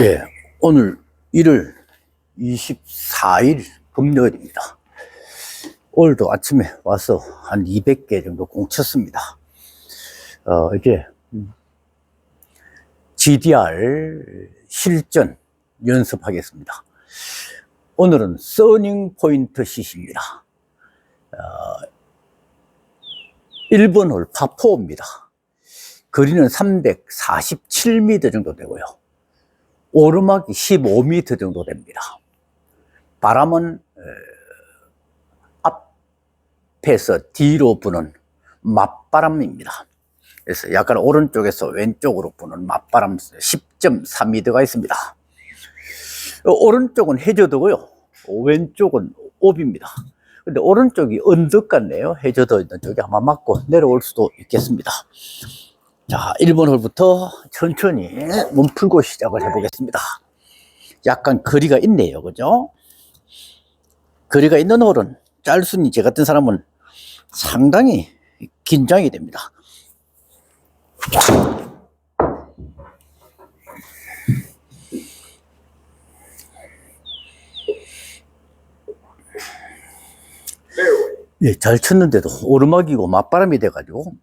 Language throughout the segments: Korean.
예, 오늘 1월 24일 금요일입니다. 오늘도 아침에 와서 한 200개 정도 공쳤습니다. 어, 이게, 음, GDR 실전 연습하겠습니다. 오늘은 서닝 포인트 슛입니다. 어, 1번 홀 파4입니다. 거리는 347m 정도 되고요. 오르막이 15m 정도 됩니다. 바람은 에, 앞에서 뒤로 부는 맞바람입니다. 그래서 약간 오른쪽에서 왼쪽으로 부는 맞바람 10.3m가 있습니다. 어, 오른쪽은 해저드고요. 왼쪽은 옵입니다. 근데 오른쪽이 언덕 같네요. 해저드 있는 쪽이 아마 맞고 내려올 수도 있겠습니다. 자, 1번 홀부터 천천히 몸 풀고 시작을 해보겠습니다. 약간 거리가 있네요. 그죠? 거리가 있는 홀은 짤순이 제 같은 사람은 상당히 긴장이 됩니다. 예, 잘 쳤는데도 오르막이고 맞바람이 돼가지고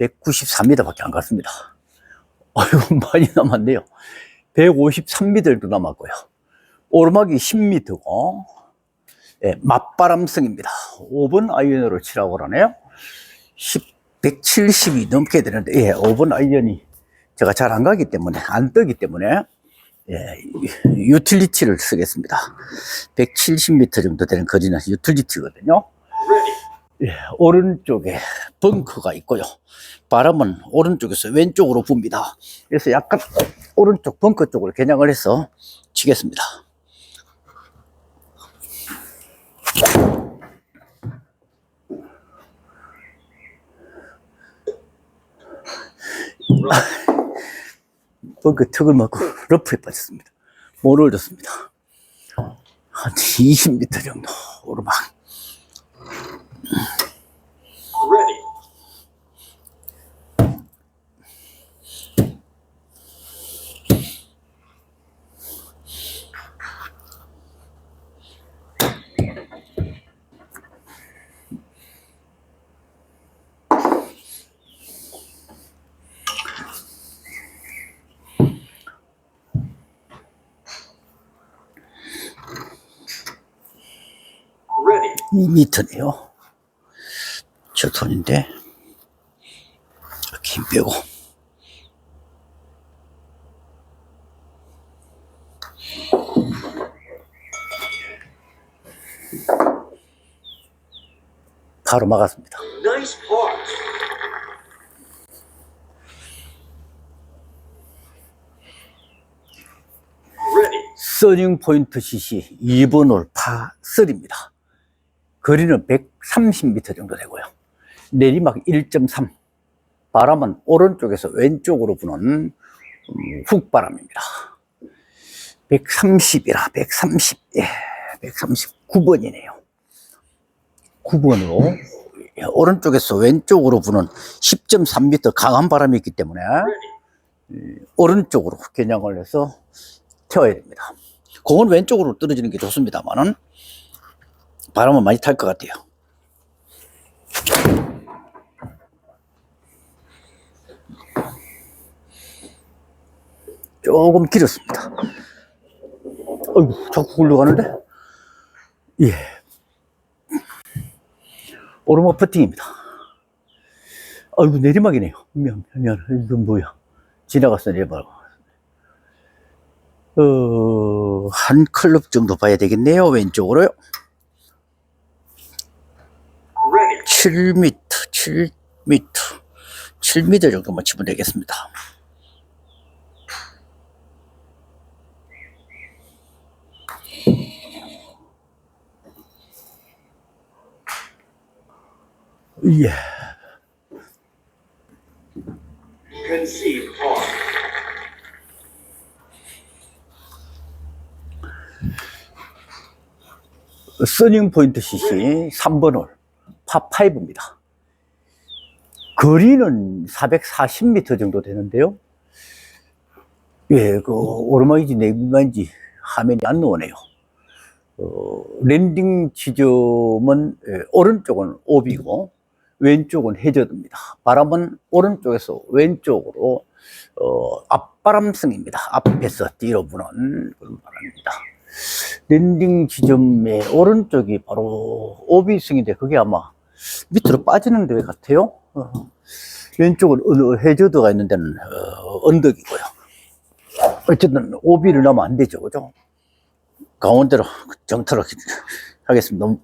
193m 밖에 안 갔습니다. 아이고, 많이 남았네요. 153m 정도 남았고요. 오르막이 10m고, 예, 맞바람승입니다. 5번 아이언으로 치라고 그러네요. 10, 170이 넘게 되는데, 예, 5번 아이언이 제가 잘 안 가기 때문에, 안 뜨기 때문에, 예, 유틸리티를 쓰겠습니다. 170m 정도 되는 거리는 유틸리티거든요. 예, 오른쪽에 벙커가 있고요. 바람은 오른쪽에서 왼쪽으로 붑니다. 그래서 약간 오른쪽 벙커 쪽으로 겨냥을 해서 치겠습니다. 벙커 턱을 맞고 러프에 빠졌습니다. 못 올렸습니다. 한 20m 정도 오르막. Ready. Ready. 2m네요. 저 톤인데 이렇게 힘 빼고 바로 막았습니다. 서닝 포인트 슛이 2번 홀 파 3입니다. 거리는 130m 정도 되고요. 내리막 1.3. 바람은 오른쪽에서 왼쪽으로 부는 음, 훅바람입니다. 130이라 130, 예, 139번이네요. 9번으로 예, 오른쪽에서 왼쪽으로 부는 10.3m 강한 바람이 있기 때문에. 오른쪽으로 겨냥을 해서 태워야 됩니다. 공은 왼쪽으로 떨어지는 게 좋습니다만은 바람은 많이 탈 것 같아요. 조금 길었습니다. 어이구, 자꾸 굴러가는데? 예. 오르막 퍼팅입니다. 아이고, 내리막이네요. 미안, 미안, 이건 뭐야. 지나갔어, 내리막. 어, 한 클럽 정도 봐야 되겠네요. 왼쪽으로요. Ready. 7m, 7m, 7m 정도만 치면 되겠습니다. 예. Concede par. 서닝 포인트 CC 3번 홀, 파5입니다. 거리는 440m 정도 되는데요. 예, 그, 오르막인지 내비만인지 화면이 안 나오네요. 어, 랜딩 지점은, 예, 오른쪽은 오비고, 왼쪽은 해저드입니다. 바람은 오른쪽에서 왼쪽으로, 어, 앞바람성입니다. 앞에서 뒤로 부는 그런 바람입니다. 랜딩 지점의 오른쪽이 바로 오비성인데, 그게 아마 밑으로 빠지는 데 같아요. 어, 왼쪽은 어느 해저드가 있는 데는, 어, 언덕이고요. 어쨌든 오비를 넣으면 안 되죠, 그죠? 강원대로 정토록 하겠습니다. 너무...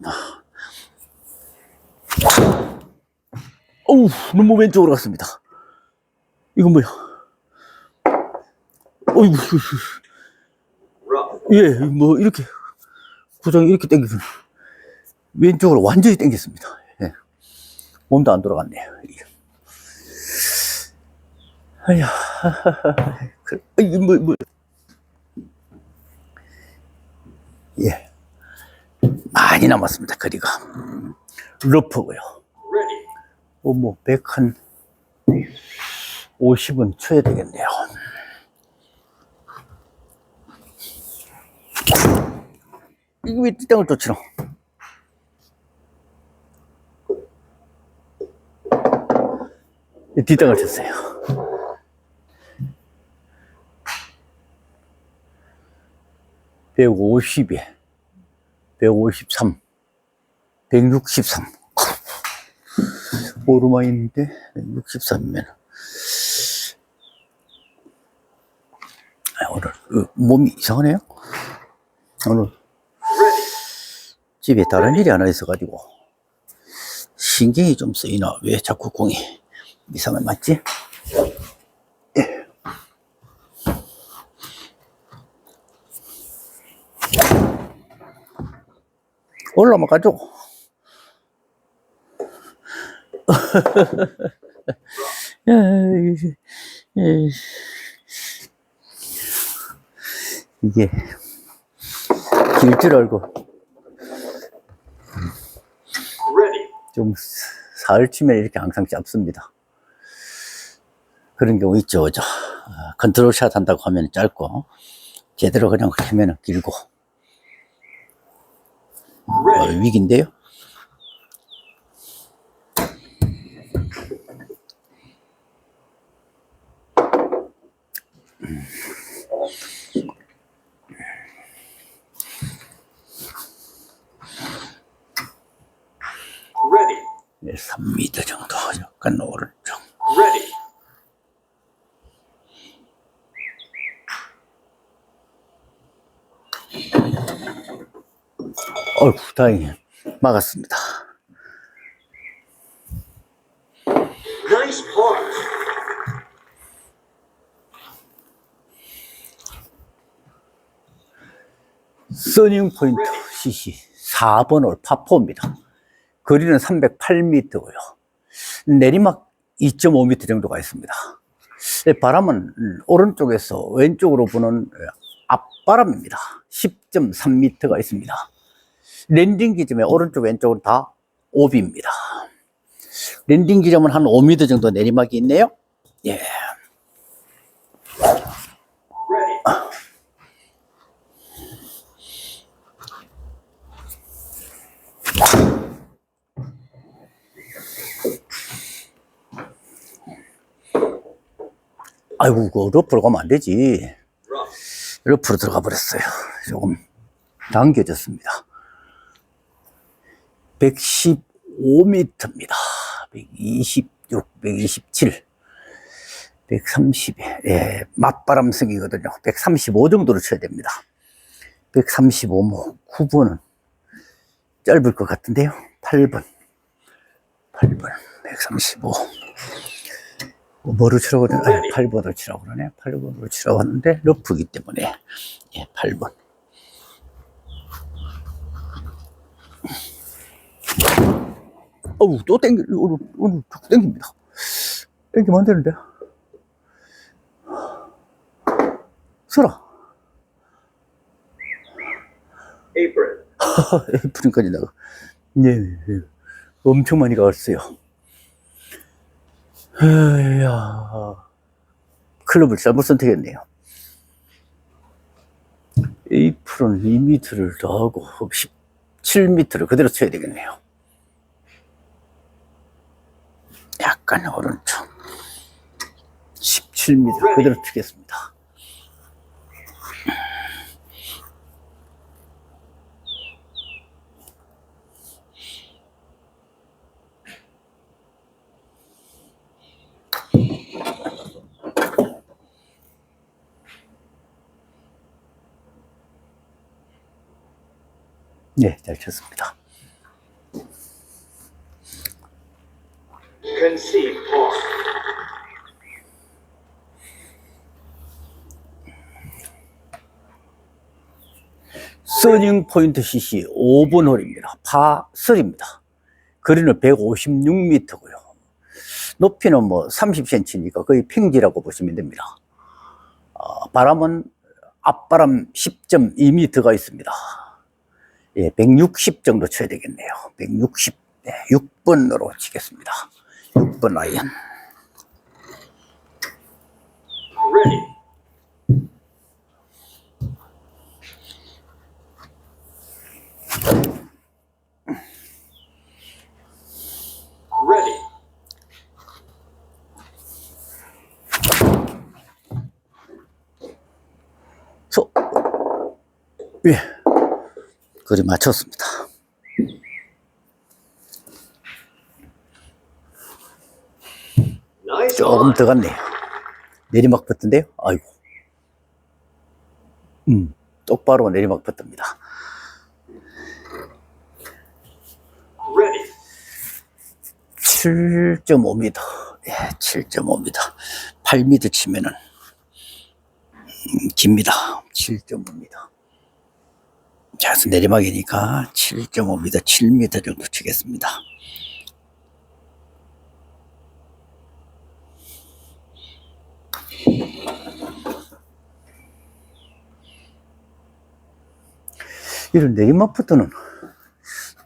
어우, 너무 왼쪽으로 갔습니다. 이건 뭐야? 어이구. 예, 뭐 이렇게 구정이 이렇게 당기면 왼쪽으로 완전히 당겼습니다. 예. 몸도 안 돌아갔네요. 아야, 그, 이 뭐, 뭐. 예. 많이 남았습니다, 거리가. 러프고요. 뭐, 100한 50은 쳐야 되겠네요. 이거 왜 뒷땅을 또 치노? 뒷땅을 쳤어요. (150에) (153) (163) 오르막인데 63이면 아, 오늘 어, 몸이 이상하네요. 오늘. 집에 다른 일이 하나 있어가지고 신경이 좀 쓰이나 왜 자꾸 공이 이상한 맞지? 예. 올라만 가죠. 야, 이게, 예. 이게 길 줄 알고. 좀 사흘 치면 이렇게 항상 짧습니다. 그런 경우 있죠, 저. 아, 컨트롤 샷 한다고 하면 짧고, 제대로 그냥 하면 길고, 어. 위기인데요. Ready. 네, 3m 정도, 약간 오른쪽. Ready. 어휴, 다행히 막았습니다. Nice. 서닝 포인트 CC 4번 홀 파포입니다. 거리는 308m고요. 내리막 2.5m 정도가 있습니다. 네, 바람은 음, 오른쪽에서 왼쪽으로 부는 앞바람입니다. 10.3m가 있습니다. 랜딩 기점에 오른쪽 왼쪽은 다 오비입니다. 랜딩 기점은 한 5m 정도 내리막이 있네요. 예. Ready. 아이고, 그 러프로 가면 안 되지. 러프로 들어가 버렸어요. 조금 당겨졌습니다. 115m입니다. 126, 127, 130, 예, 맞바람성이거든요. 135 정도로 쳐야 됩니다. 135, 뭐, 9번은 짧을 것 같은데요. 8번. 8번, 135. 뭐, 뭐로 치라고 그러네? 아니, 8번으로 치라고 그러네. 8번으로 치라고 하는데, 러프기 때문에, 예, 8번. 어우, 또 땡기, 오늘, 오늘 자꾸 땡깁니다. 땡기면 안 되는데. 서라. Apron. 에이프린까지 나가. 네, 네. 엄청 많이 가왔어요. 이야, 클럽을 잘못 선택했네요. A프는 2m를 더하고 17m를 그대로 쳐야 되겠네요. 약간 오른쪽 17m 그대로 치겠습니다. 네, 잘 쳤습니다. 서닝 포인트 CC 5번 홀입니다. 파3입니다. 거리는 156m고요. 높이는 뭐 30cm니까 거의 평지라고 보시면 됩니다. 어, 바람은 앞바람 10.2m가 있습니다. 예, 160 정도 쳐야 되겠네요. 160, 네, 6번으로 치겠습니다. 6번 아이언. Ready. Ready. 소, 예, 거리 맞췄습니다. 조금. 더 갔네요. 내리막 붙던데요? 아이고. 음, 똑바로 내리막. Ready. 7.5m. 예, 7.5m. 8m 치면은, 음, 깁니다. 7.5m. 자, 그래서 내리막이니까 7.5m, 7m 정도 치겠습니다. 이런 내리막 부터는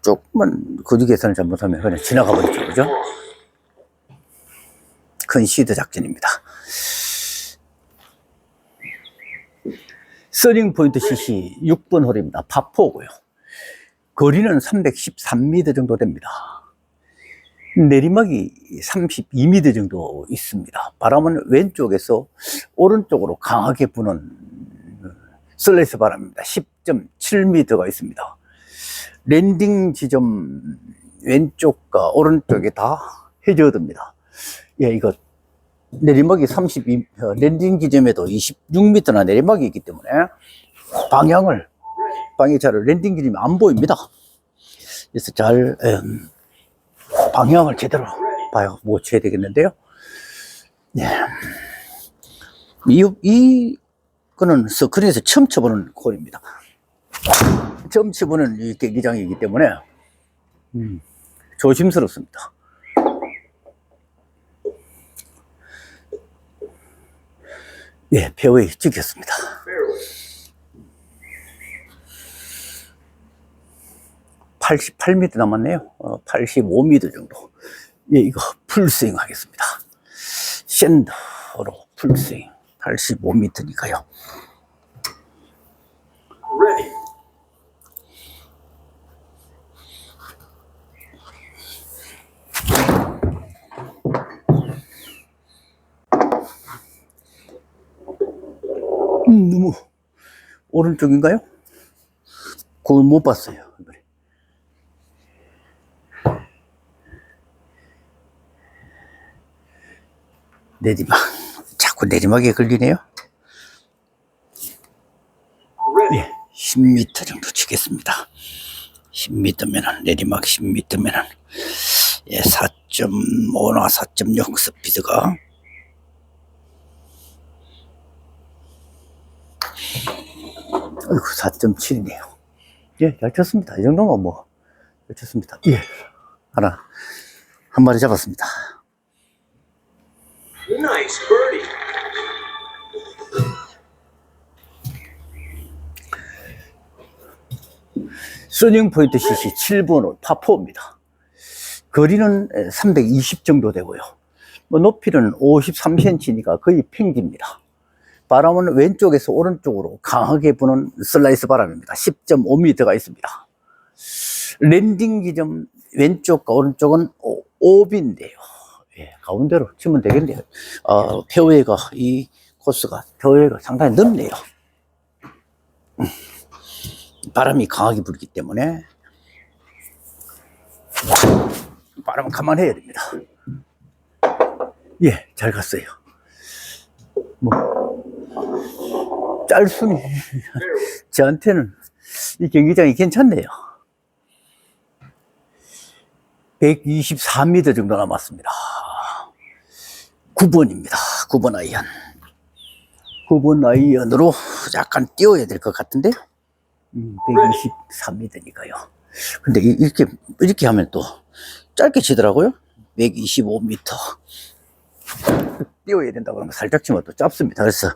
조금만 거리 계산을 잘못하면 그냥 지나가 버리죠. 그죠? 큰 시드 작전입니다. 서링 포인트 CC 6번 홀입니다. 파포고요. 거리는 313m 정도 됩니다. 내리막이 32m 정도 있습니다. 바람은 왼쪽에서 오른쪽으로 강하게 부는 슬레이스 바람입니다. 10.7m가 있습니다. 랜딩 지점 왼쪽과 오른쪽에 다 해저드입니다. 예, 이거 내리막이 32, 어, 랜딩 지점에도 26m나 내리막이 있기 때문에 방향을, 방향 잘 랜딩 지점이 안 보입니다. 그래서 잘, 음, 방향을 제대로 봐야 못 쳐야 되겠는데요. 예. 이, 이, 거는 스크린에서 처음 쳐보는 콜입니다. 처음 쳐보는 이 경기장이기 때문에, 음, 조심스럽습니다. 예, 페어웨이. Fairway. 88m 남았네요. 어, 85m 정도. 예, 이거 풀스윙 하겠습니다. 샌더로 풀스윙. 85m니까요. 오른쪽인가요? 그걸 못 봤어요. 내리막. 자꾸 내리막에 걸리네요. Ready. 예, 10m 정도 치겠습니다. 10m면은, 내리막 10m면은, 예, 4.5나 4.6 스피드가. 아이고, 4.7이네요. 예, 잘 쳤습니다. 이 정도면 뭐, 잘 쳤습니다. 예, 하나, 한 마리 잡았습니다. Nice birdie. 서닝 포인트 CC 7번 홀 파4입니다. 거리는 320 정도 되고요. 뭐 높이는 53cm니까 거의 평지입니다. 바람은 왼쪽에서 오른쪽으로 강하게 부는 슬라이스 바람입니다. 10.5m가 있습니다. 랜딩 지점 왼쪽과 오른쪽은 5비인데요. 예, 가운데로 치면 되겠네요. 어, 페어웨이가 이 코스가 페어웨이가 상당히 넓네요. 음, 바람이 강하게 불기 때문에 바람은 감안해야 됩니다. 예, 잘 갔어요. 뭐 짤순이 Fairway. 저한테는 이 경기장이 괜찮네요. 124m 정도 남았습니다. 9번입니다. 9번 아이언. 9번 아이언으로 약간 띄워야 될 것 같은데, 음, 123m니까요. 근데 이- 이렇게, 이렇게 하면 또 짧게 치더라고요. 125m. 띄워야 된다 그러면 살짝 치면 또 짧습니다. 그래서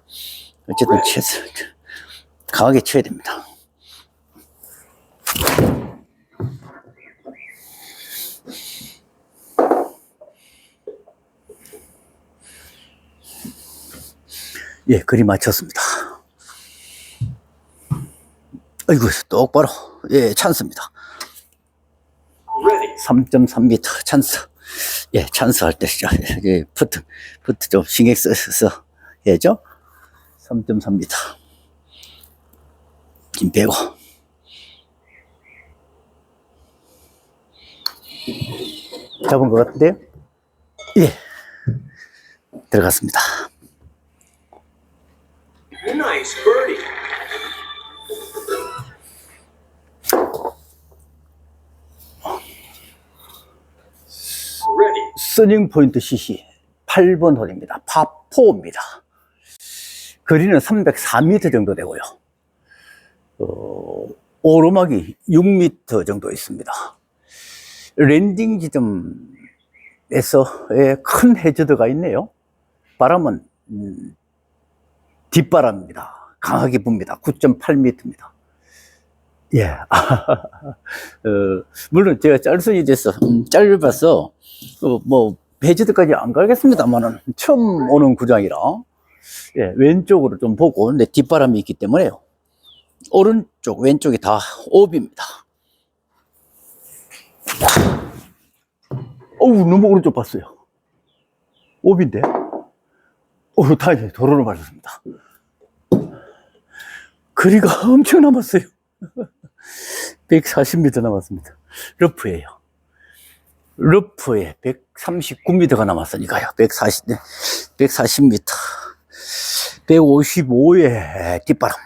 어쨌든 쳐서 강하게 쳐야 됩니다. 예, 그림 맞췄습니다. 아이고, 똑바로. 예, 찬스입니다. Ready. 3.3m 찬스. 예, 찬스 할 때, 진짜, 예, 푸트, 푸트 좀 신경 써서 해야죠. 3.3m. 김 빼고. 잡은 것 같은데요? 예. 들어갔습니다. 스닝 포인트 CC 8번 홀입니다. 파4입니다. 거리는 304m 정도 되고요. 어, 오르막이 6m 정도 있습니다. 랜딩 지점에서의 큰 해저드가 있네요. 바람은 음, 뒷바람입니다. 강하게 붑니다. 9.8m입니다. 예. 어, 물론 제가 짤순이 돼서 음, 짧아서 어, 뭐 배지드까지 안 가겠습니다만은 처음 오는 구장이라 예, 왼쪽으로 좀 보고 근데 뒷바람이 있기 때문에요. 오른쪽 왼쪽이 다 오비입니다. 어우 너무 오른쪽 봤어요. 오비인데. 어우 다행히 도로를 맞았습니다. 거리가 엄청 남았어요. 140m 남았습니다. 러프예요. 러프에 139m가 남았으니까요. 140, 140m. 155의 뒷바람.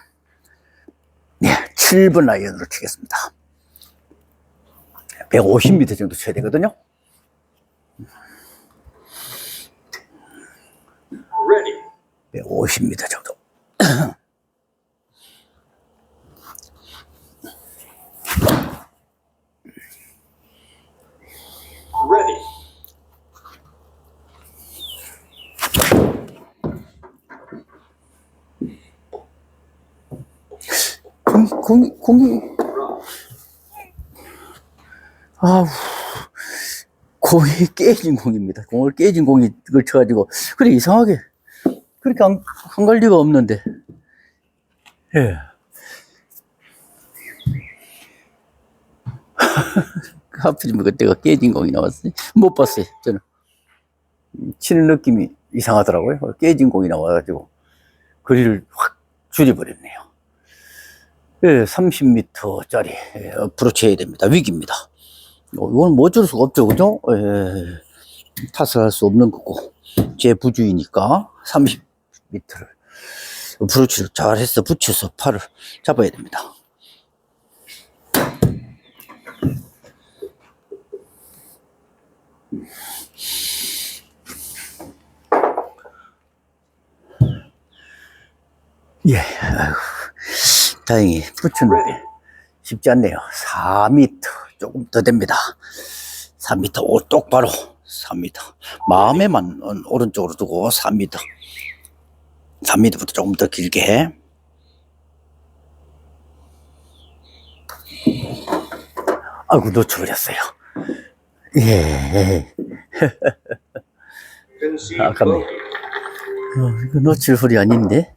네, 7번 아이언으로 치겠습니다. 150m 정도 쳐야 되거든요. Ready. 150m 정도. Ready. 공이, 공이. 아우, 공이 깨진 공입니다. 공을 깨진 공이 그걸 쳐가지고. 그래, 이상하게. 그렇게 안, 안 갈 리가 없는데. 예. 하필이면 그때가 깨진 공이 나왔어요. 못 봤어요, 저는. 치는 느낌이 이상하더라고요. 깨진 공이 나와가지고. 거리를 확 줄여버렸네요. 예, 30m짜리 예, 앞으로 쳐야 됩니다. 위기입니다. 어, 이건 뭐 어쩔 수가 없죠, 그죠? 예, 탓을 할 수 없는 거고 제 부주의니까 30m를 브로치를 잘해서 붙여서 팔을 잡아야 됩니다. 예, 아이고. 다행히 붙였는데 쉽지 않네요. 4m 조금 더 됩니다. 4m 오 똑바로 4m 마음에만 오른쪽으로 두고 4m 3m부터 조금 더 길게 아이고 놓쳐버렸어요. 예, bogey. 어, 이거 놓칠 홀이 아닌데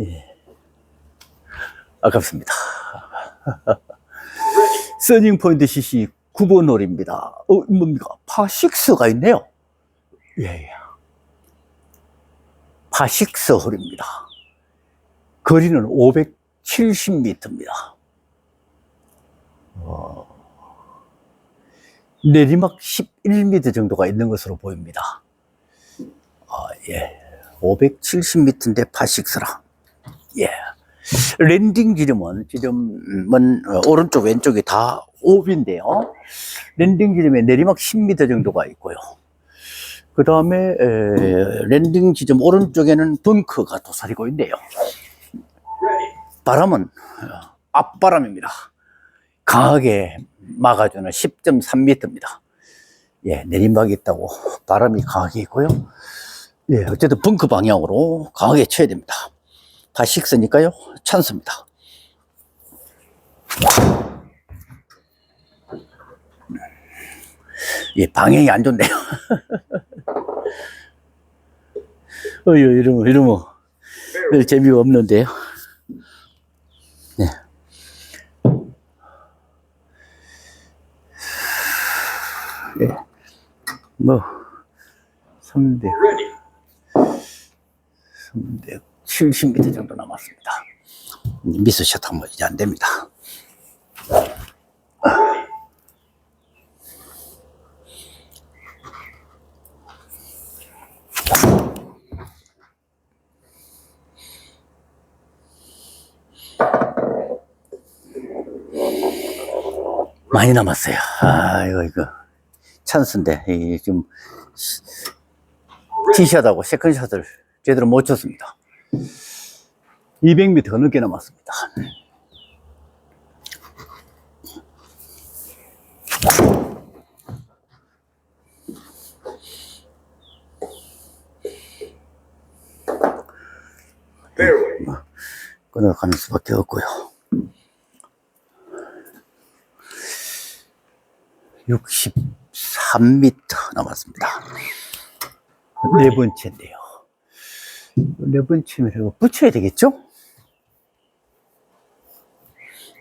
예. 아깝습니다. Ready. 서닝 포인트 CC 9번 홀입니다. 어, 뭡니까? 파6가 있네요. 예, 예. 파6 홀입니다. 거리는 570m입니다. 내리막 11m 정도가 있는 것으로 보입니다. 아, 예. 570m인데 파6라. 예. 랜딩 지름은, 지름은 어, 오른쪽, 왼쪽이 다 옵인데요. 랜딩 지름에 내리막 10m 정도가 있고요. 그 다음에, 랜딩 지점 오른쪽에는 벙커가 도사리고 있네요. 바람은 어, 앞바람입니다. 강하게 막아주는 10.3m입니다. 예, 내리막이 있다고 바람이 강하게 있고요. 예, 어쨌든 벙커 방향으로 강하게 쳐야 됩니다. 다 식스니까요. 찬스입니다. 예, 방향이 안 좋네요. 어휴, 이러면, 이러면. 별 재미가 없는데요. 네. 예. 뭐, 300, Ready. 370m 정도 남았습니다. 미스샷 한번 이제 안 됩니다. 많이 남았어요. 아, 이거, 이거. 찬스인데, 이 지금, 티샷하고 세컨샷을 제대로 못 쳤습니다. 200m가 넘게 남았습니다. 끊어가는 수밖에 없고요. 63m 남았습니다. 네 번째인데요. 네 번째면 이거 붙여야 되겠죠?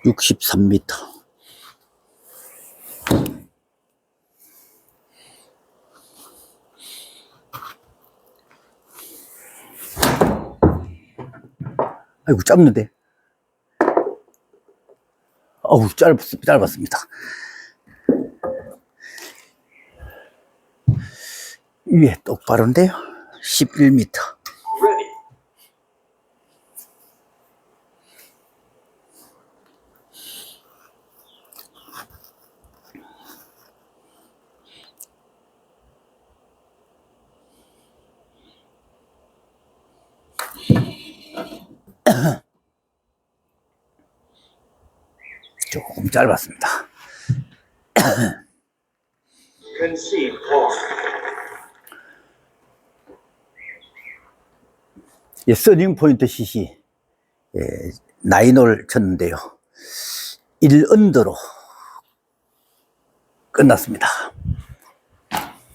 63m. 아이고, 짧는데. 어우, 짧, 짧았습니다. 위에 똑바로인데요. 11m. Ready. 조금 짧았습니다. 예, 서닝 포인트 CC. 예, 나인홀 쳤는데요. 1언더로 끝났습니다.